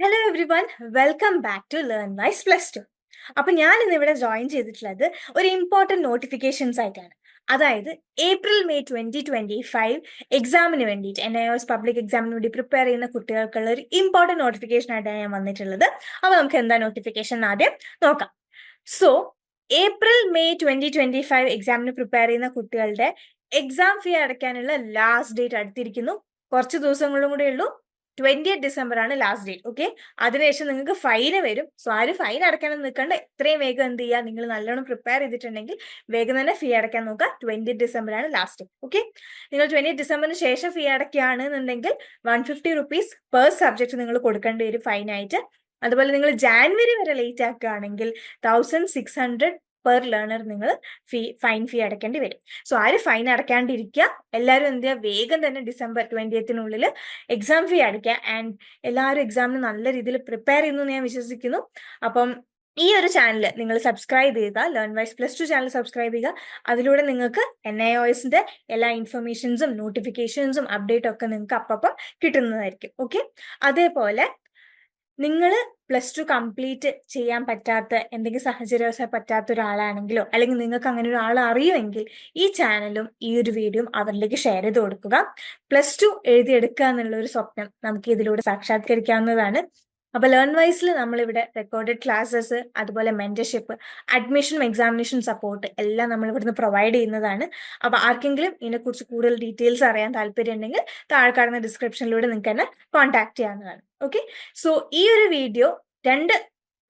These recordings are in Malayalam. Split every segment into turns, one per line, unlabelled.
Hello everyone welcome back to Learnwise plus two അപ്പൊ ഞാൻ ഇന്ന് ഇവിടെ ജോയിൻ ചെയ്തിട്ടുള്ളത് ഒരു ഇമ്പോർട്ടന്റ് നോട്ടിഫിക്കേഷൻസ് ആയിട്ടാണ്. അതായത് April May twenty twenty five എക്സാമിന് വേണ്ടിയിട്ട് എൻ ഐ എസ് പബ്ലിക് എക്സാമിന് വേണ്ടി പ്രിപ്പയർ ചെയ്യുന്ന കുട്ടികൾക്കുള്ള ഒരു ഇമ്പോർട്ടന്റ് നോട്ടിഫിക്കേഷൻ ആയിട്ടാണ് ഞാൻ വന്നിട്ടുള്ളത്. അപ്പൊ നമുക്ക് എന്താ നോട്ടിഫിക്കേഷൻ ആദ്യം? നോക്കാം. So April May twenty twenty five എക്സാമിന് പ്രിപ്പയർ ചെയ്യുന്ന കുട്ടികളുടെ എക്സാം ഫീ അടയ്ക്കാനുള്ള ലാസ്റ്റ് ഡേറ്റ് അടുത്തിരിക്കുന്നു. കുറച്ച് ദിവസങ്ങളും കൂടെ ഉള്ളൂ. ട്വന്റി ഡിസംബർ ആണ് ലാസ്റ്റ് ഡേറ്റ് ഓക്കെ അതിനുശേഷം നിങ്ങൾക്ക് ഫൈന് വരും. സോ ആരും ഫൈൻ അടയ്ക്കാനും നിൽക്കണ്ട. എത്രയും വേഗം എന്ത് ചെയ്യുക? നിങ്ങൾ നല്ലോണം പ്രിപ്പയർ ചെയ്തിട്ടുണ്ടെങ്കിൽ വേഗം തന്നെ ഫീ അടയ്ക്കാൻ നോക്കുക. ട്വന്റി ഡിസംബർ ആണ് ലാസ്റ്റ് ഓക്കെ നിങ്ങൾ ട്വന്റി ഡിസംബറിന് ശേഷം fee അടയ്ക്കുകയാണെന്നുണ്ടെങ്കിൽ one fifty rupees per subject നിങ്ങൾ കൊടുക്കേണ്ടി വരും ഫൈനായിട്ട് അതുപോലെ നിങ്ങൾ ജാനുവരി വരെ ലേറ്റ് ആക്കുകയാണെങ്കിൽ thousand six hundred per learner നിങ്ങൾ ഫീ ഫൈൻ ഫീ അടയ്ക്കേണ്ടി വരും. സോ ആര് ഫൈൻ അടയ്ക്കാണ്ടിരിക്കുക എല്ലാവരും എന്ത് ചെയ്യുക വേഗം തന്നെ ഡിസംബർ ട്വന്റിയത്തിനുള്ളിൽ എക്സാം ഫീ അടയ്ക്കുക ആൻഡ് എല്ലാവരും എക്സാമിന് നല്ല രീതിയിൽ പ്രിപ്പയർ ചെയ്യുന്നു ഞാൻ വിശ്വസിക്കുന്നു. അപ്പം ഈ ഒരു ചാനൽ നിങ്ങൾ സബ്സ്ക്രൈബ് ചെയ്യുക Learnwise plus two channel subscribe ചെയ്യുക. അതിലൂടെ നിങ്ങൾക്ക് എൻ ഐ ഒ എസിന്റെ എല്ലാ ഇൻഫർമേഷൻസും നോട്ടിഫിക്കേഷൻസും അപ്ഡേറ്റും ഒക്കെ നിങ്ങൾക്ക് അപ്പം കിട്ടുന്നതായിരിക്കും. ഓക്കെ അതേപോലെ നിങ്ങൾ പ്ലസ് ടു കംപ്ലീറ്റ് ചെയ്യാൻ പറ്റാത്ത എന്തെങ്കിലും സാഹചര്യവശാൽ പറ്റാത്ത ഒരാളാണെങ്കിലോ അല്ലെങ്കിൽ നിങ്ങൾക്ക് അങ്ങനെ ഒരാൾ അറിയുമെങ്കിൽ ഈ ചാനലും ഈ ഒരു വീഡിയോയും അവരിലേക്ക് ഷെയർ ചെയ്ത് കൊടുക്കുക. പ്ലസ് ടു എഴുതിയെടുക്കുക എന്നുള്ള ഒരു സ്വപ്നം നമുക്ക് ഇതിലൂടെ സാക്ഷാത്കരിക്കാവുന്നതാണ്. അപ്പൊ ലേൺ വൈസിൽ നമ്മളിവിടെ റെക്കോർഡഡ് ക്ലാസ്സസ് അതുപോലെ മെന്റർഷിപ്പ് അഡ്മിഷൻ എക്സാമിനേഷൻ സപ്പോർട്ട് എല്ലാം നമ്മൾ ഇവിടുന്ന് പ്രൊവൈഡ് ചെയ്യുന്നതാണ്. അപ്പൊ ആർക്കെങ്കിലും ഇതിനെക്കുറിച്ച് കൂടുതൽ ഡീറ്റെയിൽസ് അറിയാൻ താല്പര്യം ഉണ്ടെങ്കിൽ താഴെ കാണുന്ന ഡിസ്ക്രിപ്ഷനിലൂടെ നിങ്ങൾക്ക് തന്നെ കോൺടാക്ട് ചെയ്യാവുന്നതാണ്. ഓക്കെ സോ ഈ ഒരു വീഡിയോ രണ്ട്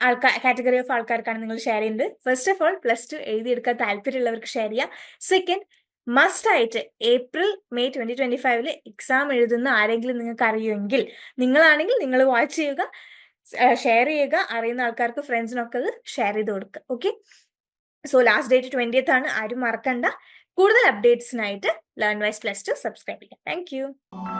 ആൾക്കാർ കാറ്റഗറി ഓഫ് ആൾക്കാർക്കാണ് നിങ്ങൾ ഷെയർ ചെയ്യുന്നത്. First of all plus two എഴുതിയെടുക്കാൻ താല്പര്യമുള്ളവർക്ക് ഷെയർ ചെയ്യാം. സെക്കൻഡ് മസ്റ്റ് ആയിട്ട് ഏപ്രിൽ മെയ് ട്വന്റി ട്വന്റി ഫൈവിൽ എക്സാം എഴുതുന്ന ആരെങ്കിലും നിങ്ങൾക്ക് അറിയുമെങ്കിൽ നിങ്ങളാണെങ്കിൽ നിങ്ങൾ വാച്ച് ചെയ്യുക ഷെയർ ചെയ്യുക അറിയുന്ന ആൾക്കാർക്ക് ഫ്രണ്ട്സിനൊക്കെ അത് ഷെയർ ചെയ്ത് കൊടുക്കുക. Okay so last date twentieth ആണ്. ആരും മറക്കണ്ട. കൂടുതൽ അപ്ഡേറ്റ്സിനായിട്ട് learn wise plus two subscribe ചെയ്യുക താങ്ക്